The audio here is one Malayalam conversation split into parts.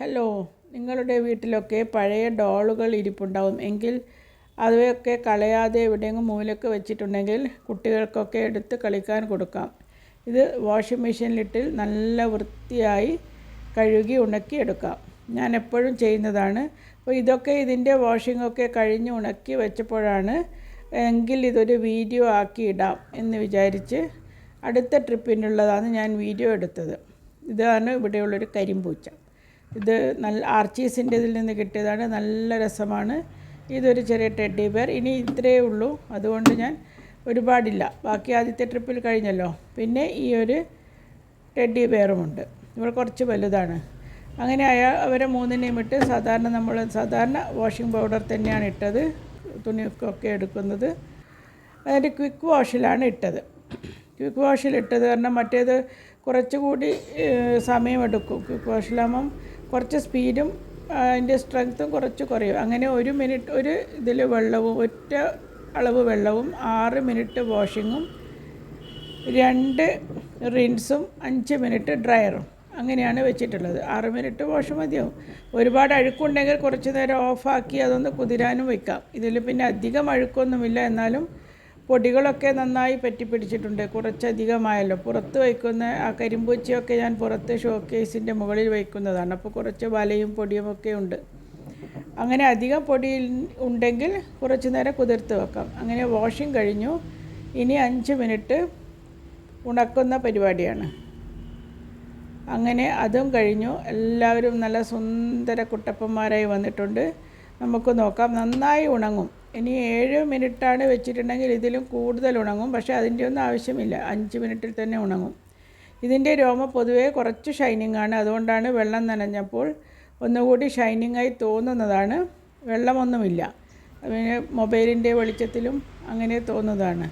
ഹലോ നിങ്ങളുടെ വീട്ടിലൊക്കെ പഴയ ഡോളുകൾ ഇരിപ്പുണ്ടാവും. എങ്കിൽ അവയൊക്കെ കളയാതെ എവിടെയെങ്കിലും മൂലക്ക് വെച്ചിട്ടുണ്ടെങ്കിൽ കുട്ടികൾക്കൊക്കെ എടുത്ത് കളിക്കാൻ കൊടുക്കാം. ഇത് വാഷിംഗ് മെഷീനിലിട്ട് നല്ല വൃത്തിയായി കഴുകി ഉണക്കി എടുക്കാം ഞാൻ എപ്പോഴും ചെയ്യുന്നതാണ്. അപ്പോൾ ഇതൊക്കെ ഇതിന്റെ വാഷിംഗ് ഒക്കെ കഴിഞ്ഞ് ഉണക്കി വെച്ചപ്പോഴാണ് എങ്കിൽ ഇതൊരു വീഡിയോ ആക്കി ഇടാം എന്ന് വിചാരിച്ച് അടുത്ത ട്രിപ്പിനുള്ളതാണ് ഞാൻ വീഡിയോ എടുത്തത്. ഇതാണ് ഇവിടെയുള്ളൊരു കരിമ്പൂച്ച. ഇത് നല്ല ആർച്ചീസിന്റെ ഇതിൽ നിന്ന് കിട്ടിയതാണ്. നല്ല രസമാണ്. ഇതൊരു ചെറിയ ടെഡി ബെയർ. ഇനി ഇത്രയേ ഉള്ളൂ. അതുകൊണ്ട് ഞാൻ ഒരുപാടില്ല. ബാക്കി ആദ്യത്തെ ട്രിപ്പിൽ കഴിഞ്ഞല്ലോ. പിന്നെ ഈ ഒരു ടെഡ്ഡി ബെയറുമുണ്ട് ഇവർ കുറച്ച് വലുതാണ്. അങ്ങനെ അയാൾ അവരെ മൂന്നിനെയും ഇട്ട് സാധാരണ നമ്മൾ സാധാരണ വാഷിംഗ് പൗഡർ തന്നെയാണ് ഇട്ടത്. തുണിയൊക്കെ എടുക്കുന്നത്. അതിന്റെ ക്വിക്ക് വാഷിലാണ് ഇട്ടത്. ക്വിക്ക് വാഷിൽ ഇട്ടത് കാരണം മറ്റേത് കുറച്ചുകൂടി സമയമെടുക്കും. ക്വിക്ക് വാഷിലാകുമ്പം കുറച്ച് സ്പീഡും അതിന്റെ സ്ട്രെങ്ത്തും കുറച്ച് കുറയും. അങ്ങനെ ഒരു മിനിറ്റ് ഒരു ഇതിൽ വെള്ളവും ഒറ്റ അളവ് വെള്ളവും ആറ് മിനിറ്റ് വാഷിങ്ങും രണ്ട് റിൻസും അഞ്ച് മിനിറ്റ് ഡ്രയറും. അങ്ങനെയാണ് വെച്ചിട്ടുള്ളത്. ആറ് മിനിറ്റ് വാഷ് മതിയാവും. ഒരുപാട് അഴുക്കുണ്ടെങ്കിൽ കുറച്ച് നേരം ഓഫാക്കി അതൊന്ന് കുതിരാനും വയ്ക്കാം ഇതിൽ പിന്നെ അധികം അഴുക്കൊന്നുമില്ല. എന്നാലും പൊടികളൊക്കെ നന്നായി പറ്റിപ്പിടിച്ചിട്ടുണ്ട്. കുറച്ചധികമായല്ലോ. പുറത്ത് വയ്ക്കുന്ന ആ കരിമ്പൂച്ചയൊക്കെ ഞാൻ പുറത്ത് ഷോക്കേസിന്റെ മുകളിൽ വയ്ക്കുന്നതാണ്. അപ്പോൾ കുറച്ച് വലയും പൊടിയും ഒക്കെ ഉണ്ട്. അങ്ങനെ അധികം പൊടി ഉണ്ടെങ്കിൽ കുറച്ച് നേരം കുതിർത്ത് വെക്കാം. അങ്ങനെ വാഷിംഗ് കഴിഞ്ഞു. ഇനി അഞ്ച് മിനിറ്റ് ഉണക്കുന്ന പരിപാടിയാണ്. അങ്ങനെ അതും കഴിഞ്ഞു. എല്ലാവരും നല്ല സുന്ദര കുട്ടപ്പന്മാരായി വന്നിട്ടുണ്ട്. നമുക്ക് നോക്കാം. നന്നായി ഉണങ്ങും. ഇനി ഏഴ് മിനിറ്റാണ് വെച്ചിട്ടുണ്ടെങ്കിൽ ഇതിലും കൂടുതൽ ഉണങ്ങും. പക്ഷേ അതിന്റെ ഒന്നും ആവശ്യമില്ല. അഞ്ച് മിനിറ്റിൽ തന്നെ ഉണങ്ങും. ഇതിന്റെ രോമ പൊതുവേ കുറച്ച് ഷൈനിങ് ആണ് അതുകൊണ്ടാണ് വെള്ളം നനഞ്ഞപ്പോൾ ഒന്നുകൂടി ഷൈനിങ് ആയി തോന്നുന്നതാണ്. വെള്ളമൊന്നുമില്ല. പിന്നെ മൊബൈലിന്റെ വെളിച്ചത്തിലും അങ്ങനെ തോന്നുന്നതാണ്.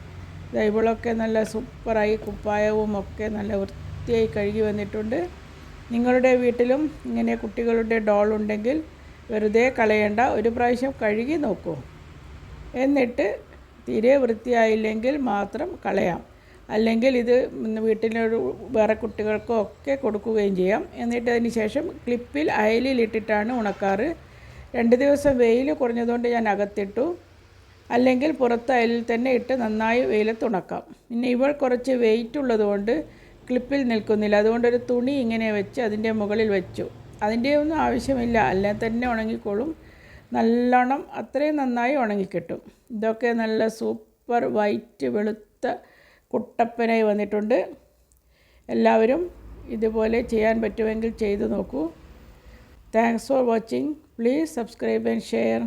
ദൈവളൊക്കെ നല്ല സൂപ്പറായി കുപ്പായവും ഒക്കെ നല്ല വൃത്തിയായി കഴുകി വന്നിട്ടുണ്ട്. നിങ്ങളുടെ വീട്ടിലും ഇങ്ങനെ കുട്ടികളുടെ ഡോൾ ഉണ്ടെങ്കിൽ വെറുതെ കളയേണ്ട. ഒരു പ്രാവശ്യം കഴുകി നോക്കൂ. എന്നിട്ട് തീരെ വൃത്തിയായില്ലെങ്കിൽ മാത്രം കളയാം. അല്ലെങ്കിൽ ഇത് വീട്ടിലൊരു വേറെ കുട്ടികൾക്കോ ഒക്കെ കൊടുക്കുകയും ചെയ്യാം. എന്നിട്ട് അതിന് ശേഷം ക്ലിപ്പിൽ അയലിലിട്ടിട്ടാണ് ഉണക്കാറ്. രണ്ട് ദിവസം വെയിൽ കുറഞ്ഞതുകൊണ്ട് ഞാൻ അകത്തിട്ടു. അല്ലെങ്കിൽ പുറത്ത് അയലിൽ തന്നെ ഇട്ട് നന്നായി വെയിലത്ത് ഉണക്കാം. പിന്നെ ഇവൾ കുറച്ച് വെയിറ്റ് ഉള്ളതുകൊണ്ട് ക്ലിപ്പിൽ നിൽക്കുന്നില്ല. അതുകൊണ്ടൊരു തുണി ഇങ്ങനെ വെച്ച് അതിന്റെ മുകളിൽ വെച്ചു. അതിന്റെ ഒന്നും ആവശ്യമില്ല. അല്ലെ തന്നെ ഉണങ്ങിക്കോളും. നല്ലോണം അത്രയും നന്നായി ഉണങ്ങിക്കിട്ടും. ഇതൊക്കെ നല്ല സൂപ്പർ വൈറ്റ് വെളുത്ത കുട്ടപ്പനായി വന്നിട്ടുണ്ട്. എല്ലാവരും ഇതുപോലെ ചെയ്യാൻ പറ്റുമെങ്കിൽ ചെയ്തു നോക്കൂ. Thanks for watching please subscribe and share